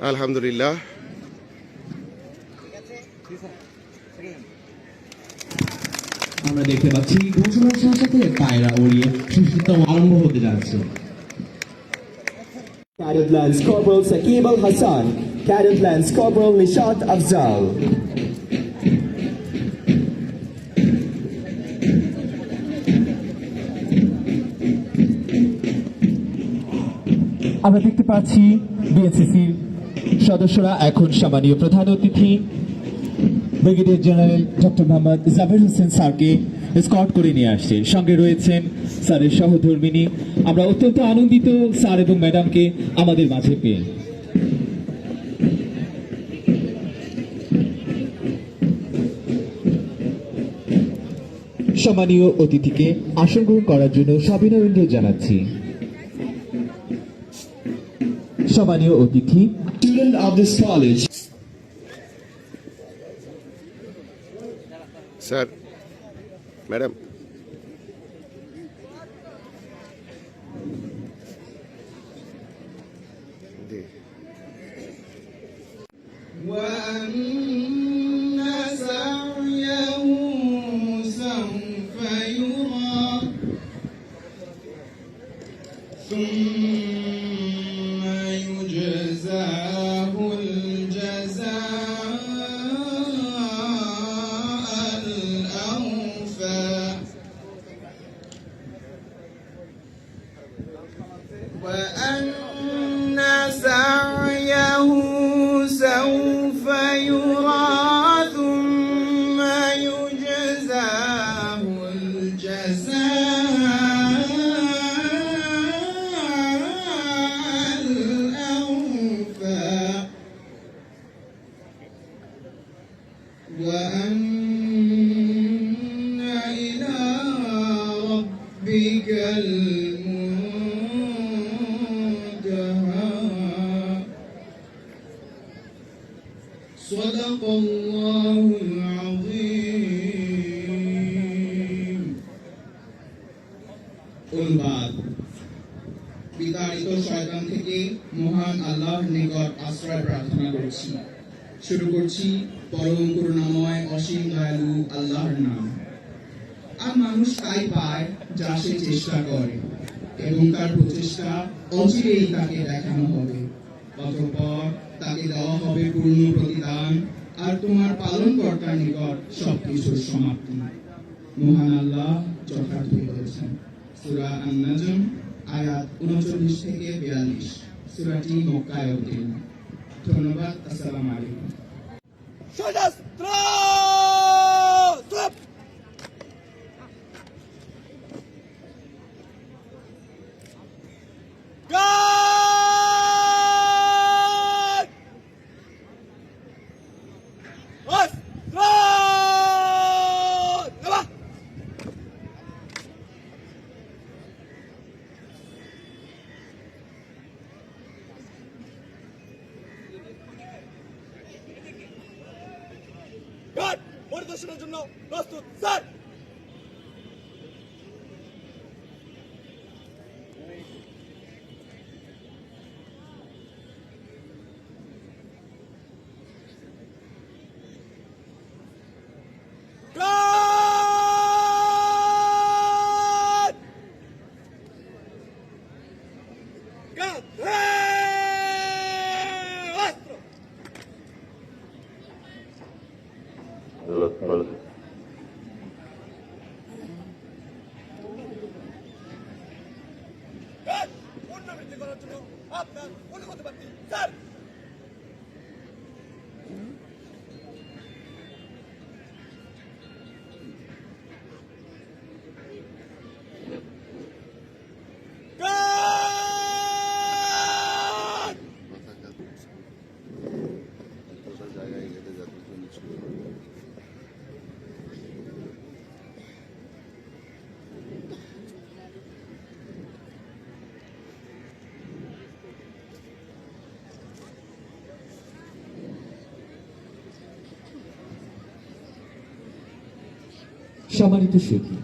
আলহামদুলিল্লাহ আমরা দেখতে পাচ্ছি ঘোষণার সাথে সাথে পায়রা উড়িয়ে সুস্থতম আরম্ভ হতে যাচ্ছে Cadet Lance Corporal Saqib Al Hassan, Cadet Lance Corporal Nishat Afzal. আমরা দেখতে পাচ্ছি বিএনসিসির সদস্যরা, এখন সম্মানীয় প্রধান অতিথি, brigadier general doctor Mohammad Jabir Hossain স্যারকে স্কট করে নিয়ে আসছে। সঙ্গে রয়েছেন স্যারের সহধর্মিনী। আমরা অত্যন্ত আনন্দিত স্যার এবং ম্যাডামকে আমাদের মাঝে পেয়ে। সম্মানীয় অতিথিকে আসন গ্রহণ করার জন্য সবিনয় জানাচ্ছি। সম্মানীয় অতিথি of this college. Sir, madam. পালন কর্তার নিকট সবকিছুর সমাপ্তি। মহান আল্লাহ যথার্থই বলেছেন। সুরা আন্নাজম, আয়াত 39 থেকে বিয়াল্লিশ। সুরাটি মক্কায় অবতীর্ণ। ধন্যবাদ, আসসালামু আলাইকুম। পরিদর্শনের সম্মানিত সুখী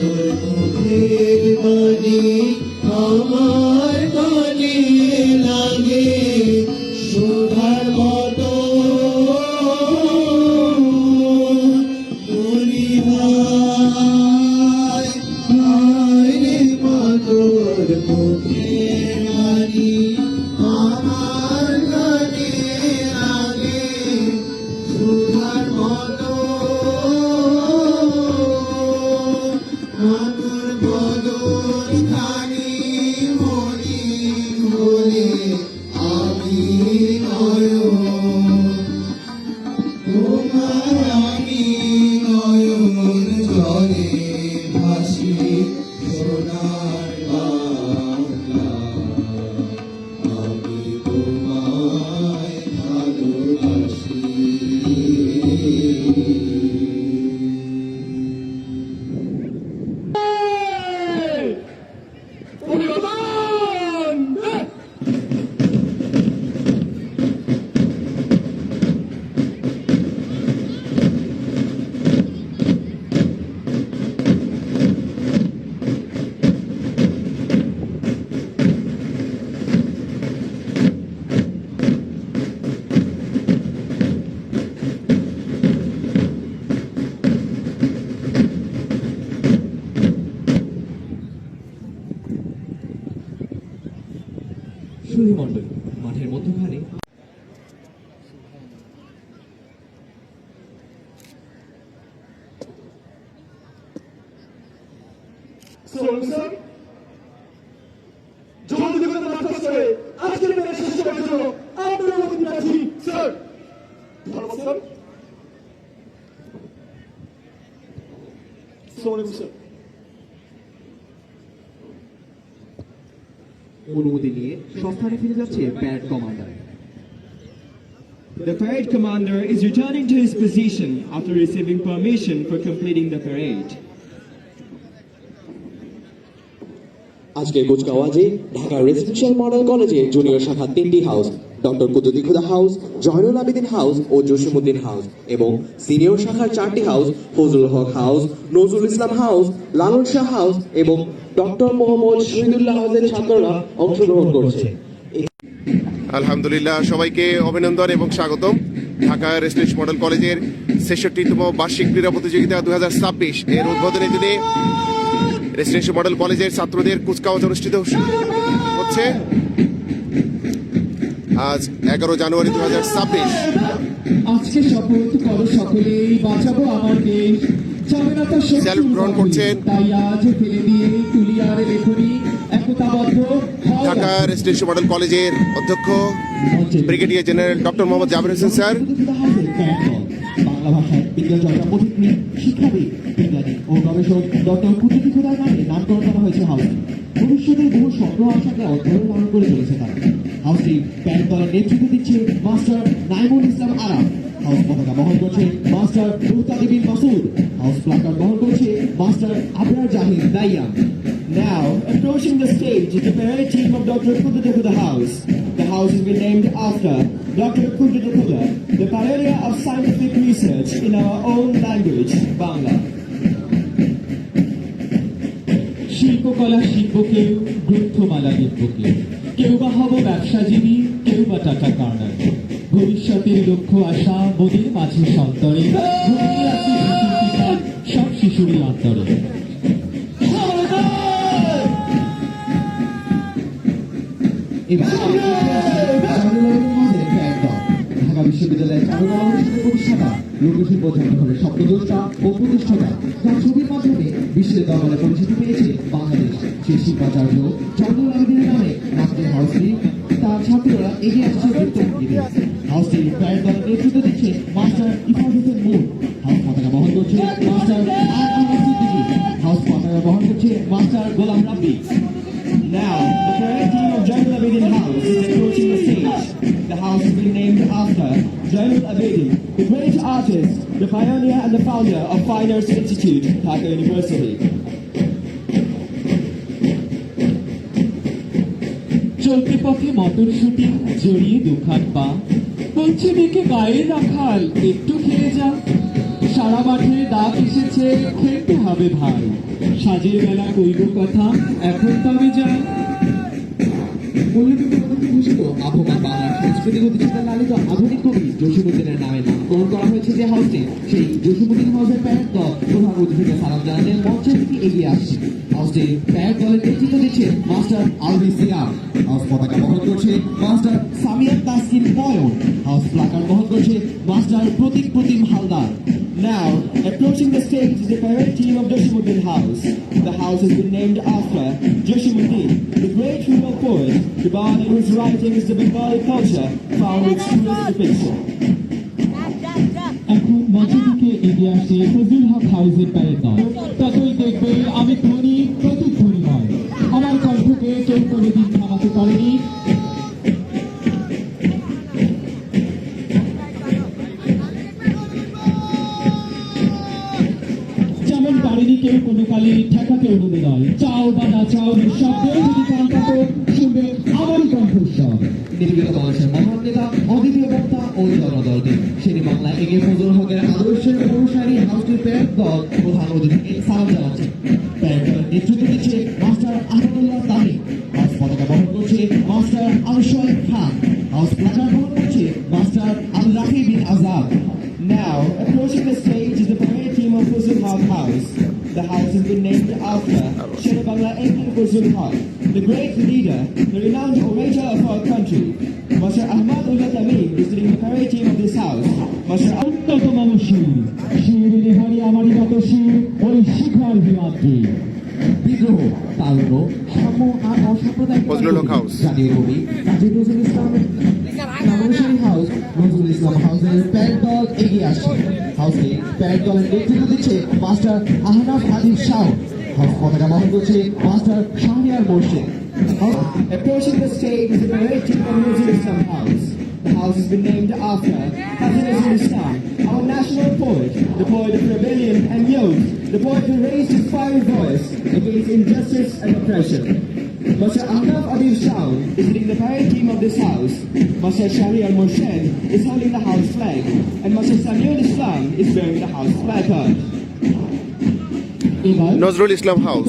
আদর মুখের বাণী আমার আলাইকুম স্যার অনুমতি নিয়ে সস্থানে ফিরে যাচ্ছে parade commander The parade commander is returning to his position after receiving permission for completing the parade. আজকে কুচকাওয়াজে ঢাকা রেসিডেন্সিয়াল মডেল কলেজে জুনিয়র শাখা তিনটি house doctor কুতুদি Khuda house Zainul Abedin house ও জসিমুদ্দিন হাউস এবং সিনিয়র শাখার চারটি house Fazlul Haque house Nazrul Islam house Lalon Shah house এবং ডক্টর মোহাম্মদ শহীদুল্লাহ হাউসের ছাত্ররা অংশগ্রহণ করছে। আলহামদুলিল্লাহ, সবাইকে অভিনন্দন এবং স্বাগতম। ঢাকা রেসিডেন্স মডেল কলেজের ছেষট্টিতম বার্ষিক ক্রীড়া প্রতিযোগিতা দুই হাজার ছাব্বিশ এর উদ্বোধনের দিনে রেসিডেন্সিয়াল মডেল কলেজের ছাত্রদের কুচকাওয়াজ অনুষ্ঠিত হচ্ছে। আজ এগারো জানুয়ারি দু হাজার ছাব্বিশ। আজকে শপথ করো সকলেই বাঁচাবো আমার দেশ। স্যালুট গ্রহণ করছেন। ঢাকা রেসিডেন্সিয়াল মডেল কলেজের অধ্যক্ষ brigadier general doctor Mohammad Jabir Hossain sir. Bangla ভাষায় বিজ্ঞান চর্চা পথিকৃৎ শিক্ষাবিদ বিজ্ঞানী ও গবেষক ডক্টর খোদার নামে নামকরণ করা হয়েছে হাউস। ভবিষ্যতের বহু স্বপ্ন আশাকে অধ্যয়ন ধারণ করে চলেছে তারা। হাউসটি প্যান দলের নেতৃত্ব দিচ্ছে মাস্টার নাইমুল ইসলাম আরাম হাউস পতাকা বহন করছে master Muhtadibin Masud house placard বহন করছে master Abrar Zahid Daiyam Now, approaching the stage is the parade team of Dr. The house. The house has been named after Dr. Kundu Dukula, the pioneer of scientific research in our own language, Bangla. শিল্পকলা শিল্প কেউ গ্রন্থমালা লিখব কেউ বা হব ব্যবসাজীবী কেউ বা tata কার্নার ভবিষ্যতের লক্ষ্য, আশা মোদের মাঝে সন্তরে। সব শিশুরই অন্তরে। বিশ্ববিদ্যালয়ের প্রতিষ্ঠাতা লোকশিল্প জাদুঘরের স্বপ্নদ্রষ্টা ও প্রতিষ্ঠাতা যার ছবির মাধ্যমে বিশ্বের দরবারে পরিচিতি পেয়েছে বাংলাদেশ। সেই শিল্পাচার্য চন্দ্র আবেদিনের নামে নাচতে হাউসটি তার ছাত্ররা এগিয়ে আসছে বৃত্তভঙ্গিতে হাউসটি ফ্যান দলের নেতৃত্ব দিচ্ছে মাস্টার ইফাজ হোসেন মুন হাউস পতাকা বহন করছে মাস্টার আর হাউস পতাকা বহন করছে master Golam Rabbi. Now, the parade team of Jainul Abedin House is approaching the stage. The house has been named after Jainul Abedin, the great artist, the pioneer and the founder of Fine Arts Institute, Dhaka University. চলতে পথে মটরশুটি জড়িয়ে দুখান পা বলছে মেয়েকে গায়ে রাখাল একটু খেয়ে যা সারা মাঠে ডাক এসেছে খেলতে হবে ভাই সাজের বেলা কইব কথা এখন তবে যাই উল্লেখিত আবহাওয়া বাংলার সাংস্কৃতিক আধুনিক কবি জসিমুদ্দিনের নামে নামকরণ করা হয়েছে যে হাউসটি সেই জসিমুদ্দিন হাউসের প্যারেড দল প্রধান অতিথিকে সালাম জানাতে দিকে এগিয়ে আসছে। হাউসটি প্যারেড দলের নেতৃত্ব দিচ্ছে মাস্টার আলবি সিয়াম। হাউস পতাকা master Samia Taskin Payon. House placard বহন master Pratik Pratim Haldar. Now, approaching the stage is the parade team of Joshimuddin House. The house has been named after Joshimuddin, the great rural poet, the bard in whose writings the Bengali culture found its truest depiction. এখন মঞ্চ থেকে এগিয়ে আসে ফজলুল হক হাউসের parade দল ততই দেখবে আমি ধ্বনি চাও নিঃশব্দে যদি কান পাতো শুনবে আমারই কণ্ঠস্বর নিবেদিত বাংলাদেশের মহান নেতা অদ্বিতীয় বক্তা ও জনদলকে শেরি ফজল হকের আদর্শের অনুসারী প্যারেড দল প্রধান অতিথিকে সালাম জানাচ্ছে the great leader, the renowned orator of our country. Master Ahmad Ullah is the parade of this house. Master Al- অত্যন্ত শির রেহারি আমারই মতো শির ওই শিখর বিমাত্রী বিদ্রোহ তারুণ্য সাম্য আর অসাম্প্রদায়িক। জাতীয় কবি কাজী নজরুল ইসলাম নামানুসারী হাউস নজরুল ইসলাম হাউসের প্যারেড দল এগিয়ে আসছে হাউসে প্যারেড দলের নেতৃত্ব দিচ্ছে মাস্টার আহনাফ আদিব শাহ পতাকা বহন করছে master Shahriar Morshed Approaching the stage is the parade team of Nuzul Islam House. The house has been named after Haji Nuzul Islam, our national poet, the poet of rebellion and youth, the poet who raised his fiery voice against injustice and oppression. Master Ahnaf Adil Shah is leading the parade team of this house. Master Shahri Al Morshed is holding the house flag, and Master Samuel Islam is bearing the house placard. Nazrul Islam house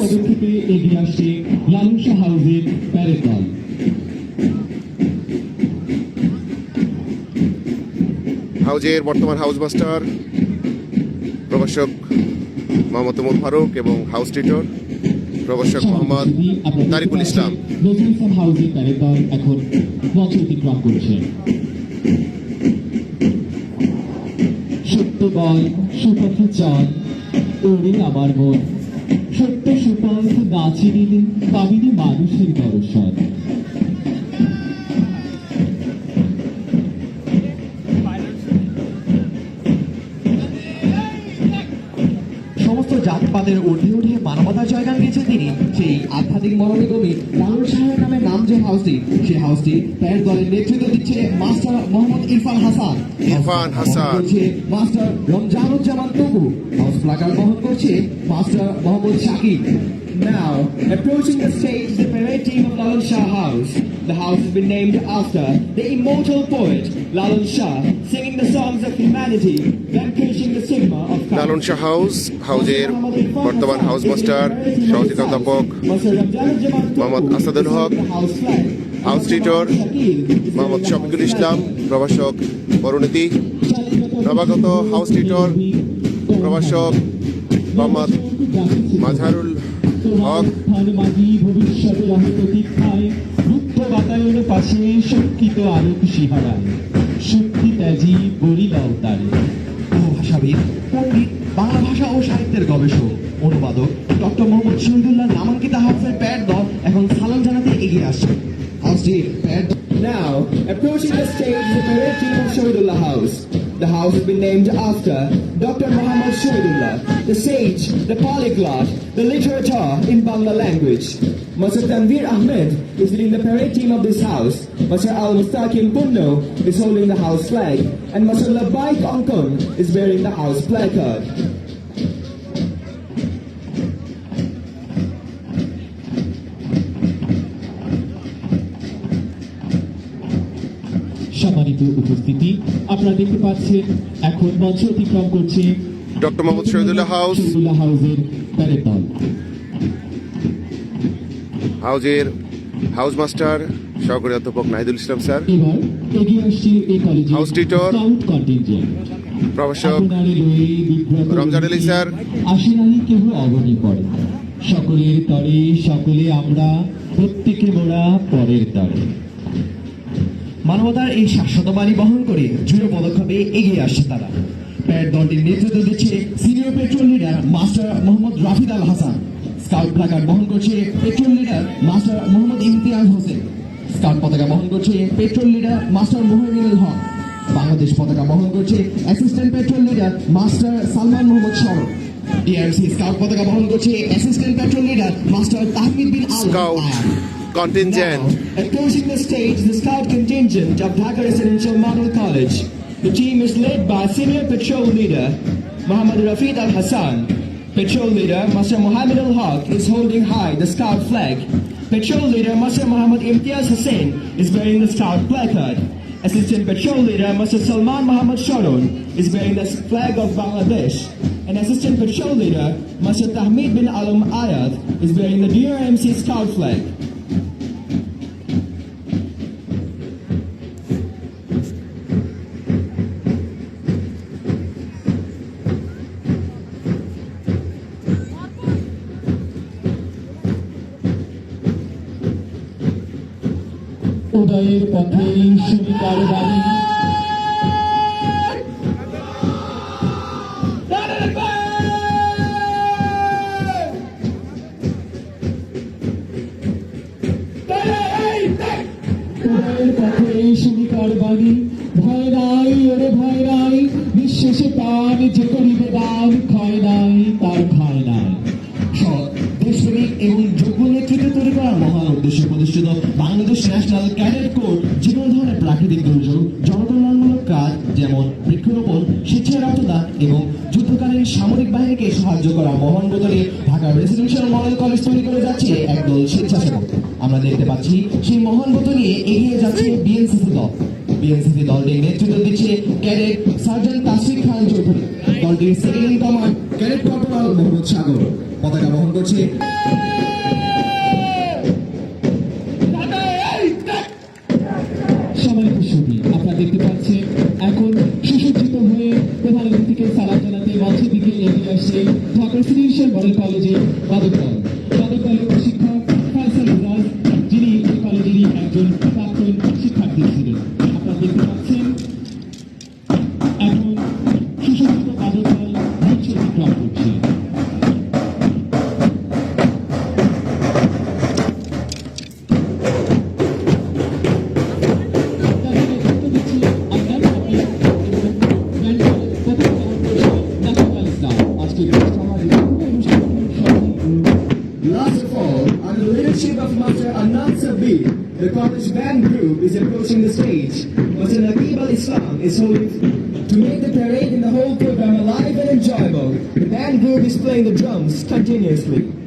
হাউজের বর্তমান house master প্রভাষক মোহাম্মদ উমর ফারুক এবং house tutor প্রভাষক মোহাম্মদ তারিকুল ইসলাম। এখন মঞ্চ অতিক্রম করছে। সত্য বল সুপথে চল। ওরে আমার মন সত্য সুপথ গাছে নিলে পাবিনি মানুষের দর্শন। সমস্ত জাতপাতের উঠে গেছেন তিনি সেই আধ্যাত্মিক মরমী কবি লালুর সাহের নামে নাম যে হাউসটি সেই হাউসটি প্যারেড দলের নেতৃত্ব দিচ্ছে মাস্টার মোহাম্মদ ইরফান হাসান ইরফান হাসান। করছে মাস্টার রমজানুজ্জামান তবু হাউস প্লাকার বহন করছে master Mohammad Shakib Now, approaching the stage is the parade team of Lalan Shah House. The house has been named after the immortal poet Lalan Shah, singing the songs of humanity, vanquishing the stigma of caste. Lalon Shah house হাউজের বর্তমান house master সহযোগী অধ্যাপক মোহাম্মদ আসাদুল হক, house tutor Mohammad Shafiqul Islam প্রভাষক পরিণতি নবাগত house tutor প্রভাষক মোহাম্মদ মাজহারুল হক পাশে শঙ্কিত আলোক শিহারায় শক্তি ত্যাজি বলিল অবতারে উপভাষাবিদ পণ্ডিত বাংলা ভাষা ও সাহিত্যের গবেষক অনুবাদক ডক্টর মোহাম্মদ শহীদুল্লাহ নামাঙ্কিত হাউসের প্যাড দল এখন সালাম জানাতে এগিয়ে আসছে Now, approaching the stage is the parade team of Shohidullah House. The house has been named after Dr. Muhammad Shohidullah, the sage, the polyglot, the literator in Bangla language. Mr. Tanvir Ahmed is leading the parade team of this house. Mr. Al Mustaqim Punno is holding the house flag, and Mr. Labbaik Ankun is bearing the house placard. সম্মানিত উপস্থিতি আপনারা দেখতে পাচ্ছেন এখন মঞ্চ অতিক্রম করছে doctor Mohammad Shahidullah house Shahidullah হাউসের প্যারেড দল হাউজের হাউস মাস্টার সহকারী অধ্যাপক Nahidul Islam sir. Scout contingent প্রভাষক রমজান আলী স্যার। আসে নাই কেহ অবনী পড়ে সকলের তরে সকলে আমরা প্রত্যেকে মোরা পরের তরে। মানবতার এই শাশ্বত বাণী বহন করে দৃঢ় পদক্ষেপে এগিয়ে আসছে তারা। প্যাড দলটির নেতৃত্ব দিচ্ছে senior patrol leader master Mohammad Rafid Al Hasan. Scout placard বহন করছে patrol leader master Mohammad Imtiaz Hossain. Scout পতাকা বহন করছে patrol leader master Mohaminul Haque Bangladesh পতাকা বহন করছে assistant patrol leader master Salman Mohammad Sarab DRC scout পতাকা বহন করছে assistant patrol leader master Tahmid Bin Al scout Ayan contingent Approaching the stage the scout contingent of Dhaka Residential Model College. The team is led by senior patrol leader Muhammad Rafid Al Hassan. Patrol leader Master Muhammad Al Haq is holding high the scout flag. Patrol leader Master Muhammad Imtiaz Hussain is bearing the scout placard. Assistant patrol leader Master Salman Muhammad Sharon is bearing the flag of Bangladesh. And assistant patrol leader Master Tahmid bin Alam Ayad is bearing the DRMC scout flag. উদয়ের পথে সুবিকার বাড়ি রক্তদান এবং যুদ্ধকালীন সামরিক বাহিনীকে সাহায্য করা মহান বোতলে ঢাকা রেসিডেন্সিয়াল মডেল কলেজ তৈরি করে যাচ্ছে একদল স্বেচ্ছাসেবক। আমরা দেখতে পাচ্ছি সেই মহান বোতল নিয়ে এগিয়ে যাচ্ছে বিএনসিসি দল। বিএনসিসি দলটির নেতৃত্ব দিচ্ছে ক্যাডেট সার্জেন্ট তাসফিক খান চৌধুরী। দলটির second in command cadet corporal Mohammad Sagar. পতাকা বহন করছে the drums continuously.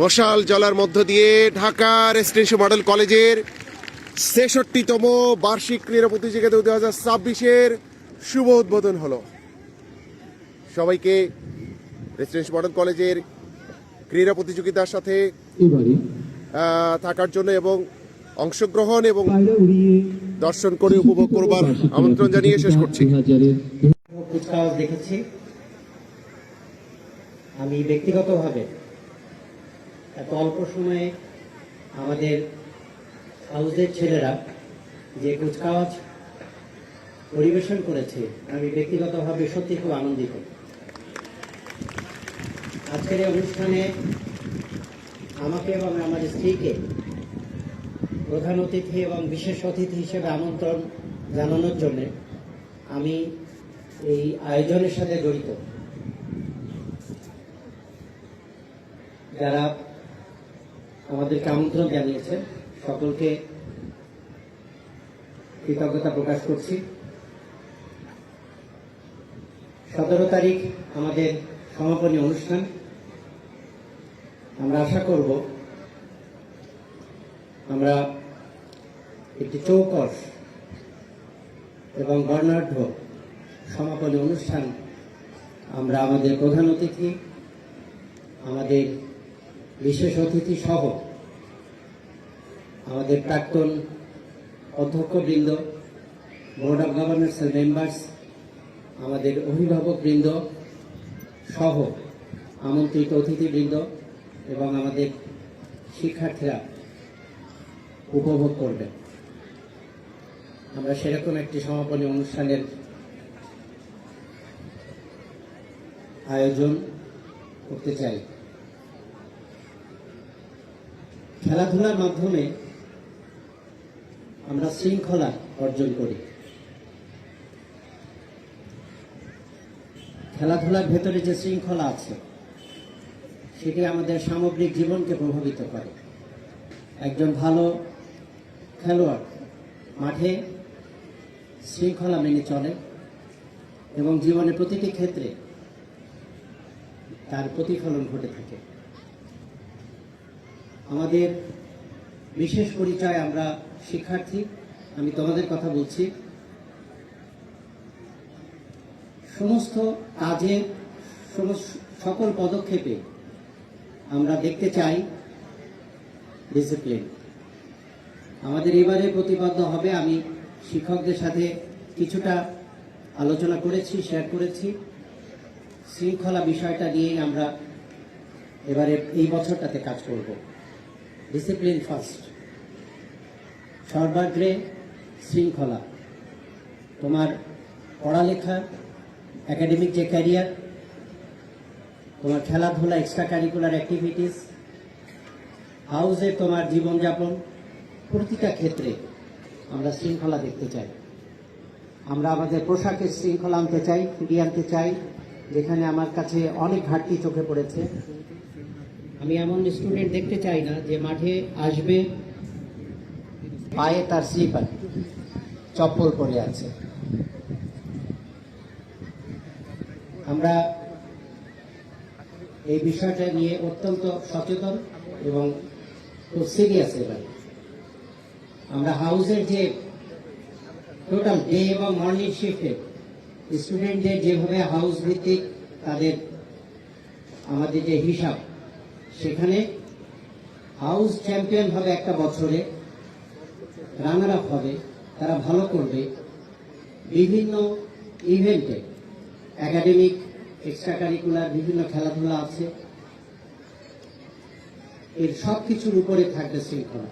মশাল জ্বলার মধ্য দিয়ে ঢাকা রেসিডেন্সিয়াল মডেল কলেজের ছেষট্টিতম বার্ষিক ক্রীড়া প্রতিযোগিতা দু হাজার ছাব্বিশের শুভ উদ্বোধন হলো। সবাইকে রেসিডেন্সিয়াল মডেল কলেজের ক্রীড়া প্রতিযোগিতার সাথে থাকার জন্য এবং অংশগ্রহণ এবং দর্শন করে উপভোগ করবার আমন্ত্রণ জানিয়ে শেষ করছি। দেখেছি আমি ব্যক্তিগতভাবে এত অল্প সময়ে আমাদের হাউসের ছেলেরা যে কুচকাওয়াজ পরিবেশন করেছে, আমি ব্যক্তিগতভাবে সত্যি খুব আনন্দিত। আজকের এই অনুষ্ঠানে আমাকে এবং আমার স্ত্রীকে প্রধান অতিথি এবং বিশেষ অতিথি হিসেবে আমন্ত্রণ জানানোর জন্য আমি এই আয়োজনের সাথে জড়িত। যারা আমাদেরকে আমন্ত্রণ জানিয়েছেন সকলকে কৃতজ্ঞতা প্রকাশ করছি। সতেরো তারিখ আমাদের সমাপনী অনুষ্ঠান। আমরা আশা করব আমরা একটি চৌকস এবং বর্ণাঢ্য সমাপনী অনুষ্ঠান আমরা আমাদের প্রধান অতিথি, আমাদের বিশেষ অতিথি সহ আমাদের প্রাক্তন অধ্যক্ষবৃন্দ board of governors and members আমাদের অভিভাবকবৃন্দ সহ আমন্ত্রিত অতিথিবৃন্দ এবং আমাদের শিক্ষার্থীরা উপভোগ করবেন। আমরা সেরকম একটি সমাপনী অনুষ্ঠানের আয়োজন করতে চাই। খেলাধুলার মাধ্যমে আমরা শৃঙ্খলা অর্জন করি। খেলাধুলার ভেতরে যে শৃঙ্খলা আছে, সেটি আমাদের সামগ্রিক জীবনকে প্রভাবিত করে। একজন ভালো খেলোয়াড় মাঠে শৃঙ্খলা মেনে চলে এবং জীবনের প্রতিটি ক্ষেত্রে তার প্রতিফলন ঘটে থাকে। আমাদের বিশেষ পরিচয় আমরা শিক্ষার্থী। আমি তোমাদের কথা বলছি। সমস্ত কাজে সকল পদক্ষেপে আমরা দেখতে চাই ডিসিপ্লিন আমাদের এবারে প্রতিপাদ্য হবে, আমি শিক্ষকদের সাথে কিছুটা আলোচনা করেছি শেয়ার করেছি। শৃঙ্খলা বিষয়টা নিয়েই আমরা এবারে এই বছরটাতে কাজ করব। ডিসিপ্লিন ফার্স্ট সর্বাগ্রে শৃঙ্খলা। তোমার পড়ালেখা একাডেমিক যে ক্যারিয়ার তোমার খেলাধুলা এক্সট্রা কারিকুলার অ্যাক্টিভিটিস হাউসে তোমার জীবনযাপন, প্রতিটা ক্ষেত্রে আমরা শৃঙ্খলা দেখতে চাই। আমরা আমাদের পোশাকের শৃঙ্খলা আনতে চাই, ফিরিয়ে আনতে চাই, যেখানে আমার কাছে অনেক ঘাটতি চোখে পড়েছে। আমি এমন স্টুডেন্ট দেখতে চাই না যে মাঠে আসবে, পায়ে তার স্লিপার চপ্পল পরে আছে। আমরা এই বিষয়টা নিয়ে অত্যন্ত সচেতন এবং খুব সিরিয়াস এবার। আমরা হাউসের যে টোটাল ডে এবং মর্নিং শিফটে স্টুডেন্টদের যেভাবে হাউস ভিত্তিক তাদের আমাদের যে হিসাব সেখানে হাউস চ্যাম্পিয়ন হবে একটা বছরে রানার আপ হবে, তারা ভালো করবে। বিভিন্ন ইভেন্টে একাডেমিক এক্সট্রা কারিকুলার বিভিন্ন খেলাধুলা আছে। এর সব কিছুর উপরে থাকবে শৃঙ্খলা।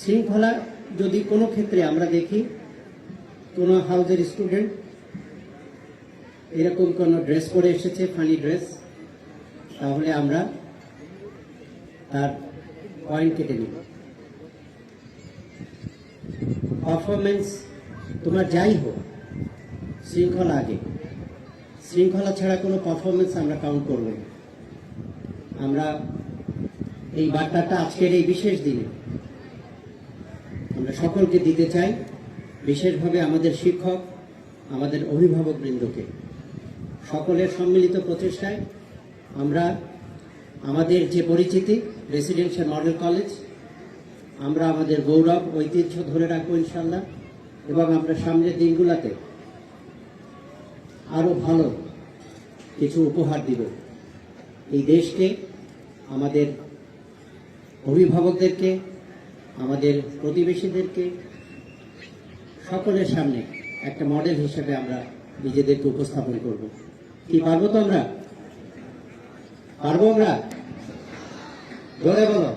শৃঙ্খলা যদি কোনো ক্ষেত্রে আমরা দেখি, কোনো হাউজের স্টুডেন্ট এরকম কোনো ড্রেস পরে এসেছে ফানি ড্রেস তাহলে আমরা তার পয়েন্ট কেটে নিব। পারফরমেন্স তোমার যাই হোক, শৃঙ্খলা আগে। শৃঙ্খলা ছাড়া কোনো পারফরমেন্স আমরা কাউন্ট করব না। আমরা এই বার্তাটা আজকের এই বিশেষ দিনে আমরা সকলকে দিতে চাই, বিশেষভাবে আমাদের শিক্ষক, আমাদের অভিভাবক বৃন্দকে সকলের সম্মিলিত প্রচেষ্টায় আমরা আমাদের যে পরিচিতি রেসিডেন্সিয়াল মডেল কলেজ আমরা আমাদের গৌরব, ঐতিহ্য ধরে রাখব ইনশাল্লাহ এবং আমরা সামনের দিনগুলোতে আরও ভালো কিছু উপহার দিব। এই দেশকে, আমাদের অভিভাবকদেরকে, আমাদের প্রতিবেশীদেরকে, সকলের সামনে একটা মডেল হিসেবে আমরা নিজেদেরকে উপস্থাপন করব। কি পারব তো আমরা? পারব আমরা? জোরে বলো।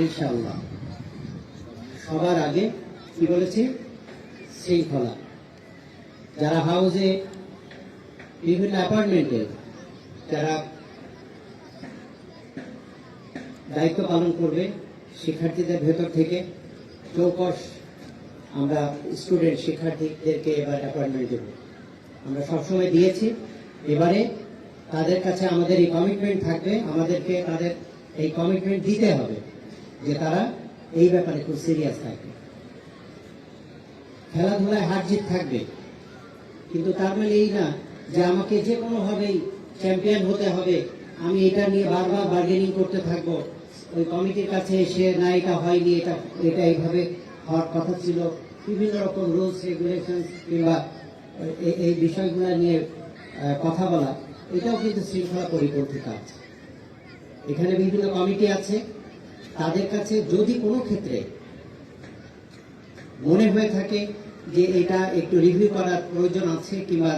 ইনশাল্লাহ সবার আগে কি বলেছি? শৃঙ্খলা যারা হাউসে বিভিন্ন অ্যাপার্টমেন্টে যারা দায়িত্ব পালন করবে, শিক্ষার্থীদের ভেতর থেকে চৌকস আমরা স্টুডেন্ট শিক্ষার্থীদেরকে এবার অ্যাপয়েন্টমেন্ট দেব। আমরা সবসময় দিয়েছি। এবারে তাদের কাছে আমাদের এই কমিটমেন্ট থাকবে, আমাদেরকে তাদের এই কমিটমেন্ট দিতে হবে যে তারা এই ব্যাপারে খুব সিরিয়াস থাকবে। খেলাধুলায় হার জিত থাকবে। কিন্তু তার মানে এই না যে আমাকে যে কোনোভাবেই চ্যাম্পিয়ন হতে হবে, আমি এটা নিয়ে বারবার বার্গেনিং করতে থাকব। ওই কমিটির কাছে এসে, না, এটা হয়নি, এটা এটা এইভাবে হওয়ার কথা ছিল। বিভিন্ন রকম রুলস রেগুলেশন কিংবা এই- এই বিষয়গুলো নিয়ে কথা বলা। এটাও কিন্তু শৃঙ্খলা পরিপন্থী কাজ এখানে বিভিন্ন কমিটি আছে। তাদের কাছে যদি কোনো ক্ষেত্রে মনে হয়ে থাকে যে এটা একটু রিভিউ করার প্রয়োজন আছে কিংবা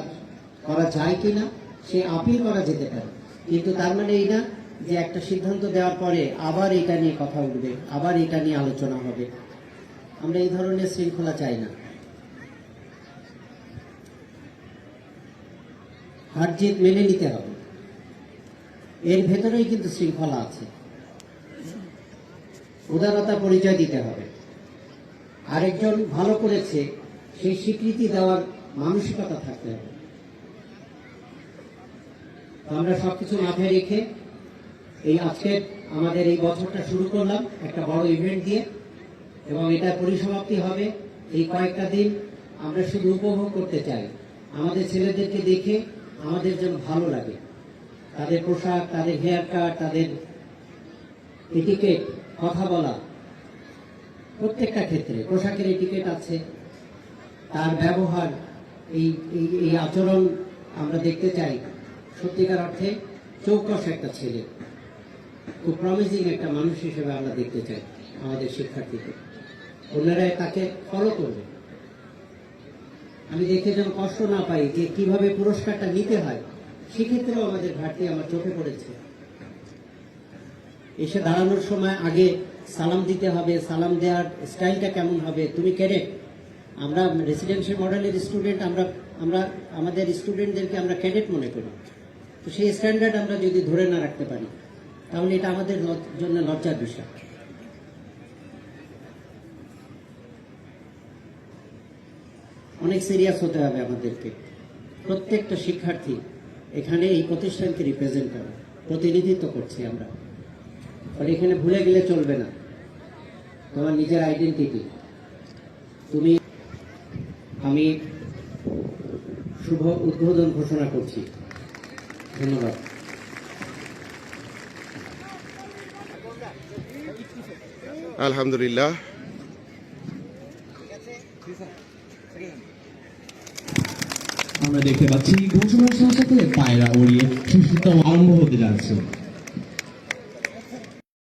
করা যায় কি না সে আপিল করা যেতে পারে। কিন্তু তার মানে এই না যে একটা সিদ্ধান্ত দেওয়ার পরে আবার এটা নিয়ে কথা উঠবে, আবার এটা নিয়ে আলোচনা হবে। আমরা এই ধরনের শৃঙ্খলা চাই না। হার জিত মেনে নিতে হবে। এর ভেতরেই কিন্তু শৃঙ্খলা আছে। উদারতা পরিচয় দিতে হবে। আরেকজন ভালো করেছে, সেই স্বীকৃতি দেওয়ার মানসিকতা থাকতে হবে। আমরা সবকিছু মাথায় রেখে এই আজকের আমাদের এই বছরটা শুরু করলাম একটা বড় ইভেন্ট দিয়ে, এবং এটা পরিসমাপ্তি হবে। এই কয়েকটা দিন আমরা শুধু উপভোগ করতে চাই। আমাদের ছেলেদেরকে দেখে আমাদের যেন ভালো লাগে। তাদের পোশাক, তাদের হেয়ার কাট তাদের এটিকেট কথা বলা, প্রত্যেকটা ক্ষেত্রে পোশাকের এটিকেট আছে। তার ব্যবহার, এই এই আচরণ আমরা দেখতে চাই। সত্যিকার অর্থে চৌকস একটা ছেলে। খুব প্রমিজিং একটা মানুষ হিসেবে আমরা দেখতে চাই আমাদের শিক্ষার্থীকে। অন্যরা তাকে ফলো করবে। আমি দেখে যেন কষ্ট না পাই যে কীভাবে পুরস্কারটা নিতে হয়, সেক্ষেত্রেও আমাদের ঘাটতি আমার চোখে পড়েছে। এসে দাঁড়ানোর সময় আগে সালাম দিতে হবে, সালাম দেওয়ার স্টাইলটা কেমন হবে, তুমি ক্যাডেট। আমরা রেসিডেন্সিয়াল মডেলের স্টুডেন্ট আমরা আমরা, আমাদের স্টুডেন্টদেরকে আমরা ক্যাডেট মনে করি। তো সেই স্ট্যান্ডার্ড আমরা যদি ধরে না রাখতে পারি, তাহলে এটা আমাদের জন্য লজ্জার বিষয়। অনেক সিরিয়াস হতে হবে আমাদেরকে। প্রত্যেকটা শিক্ষার্থী এখানে এই প্রতিষ্ঠানকে রিপ্রেজেন্ট করে, প্রতিনিধিত্ব করছি আমরা। ফলে এখানে ভুলে গেলে চলবে না। তোমার নিজের আইডেন্টিটি তুমি, আমি শুভ উদ্বোধন ঘোষণা করছি। ধন্যবাদ। আলহামদুলিল্লাহ। আমরা দেখতে পাচ্ছি ঘোষণার সাথে সাথে পায়রা উড়িয়ে সুস্থ আরম্ভ হতে যাচ্ছে।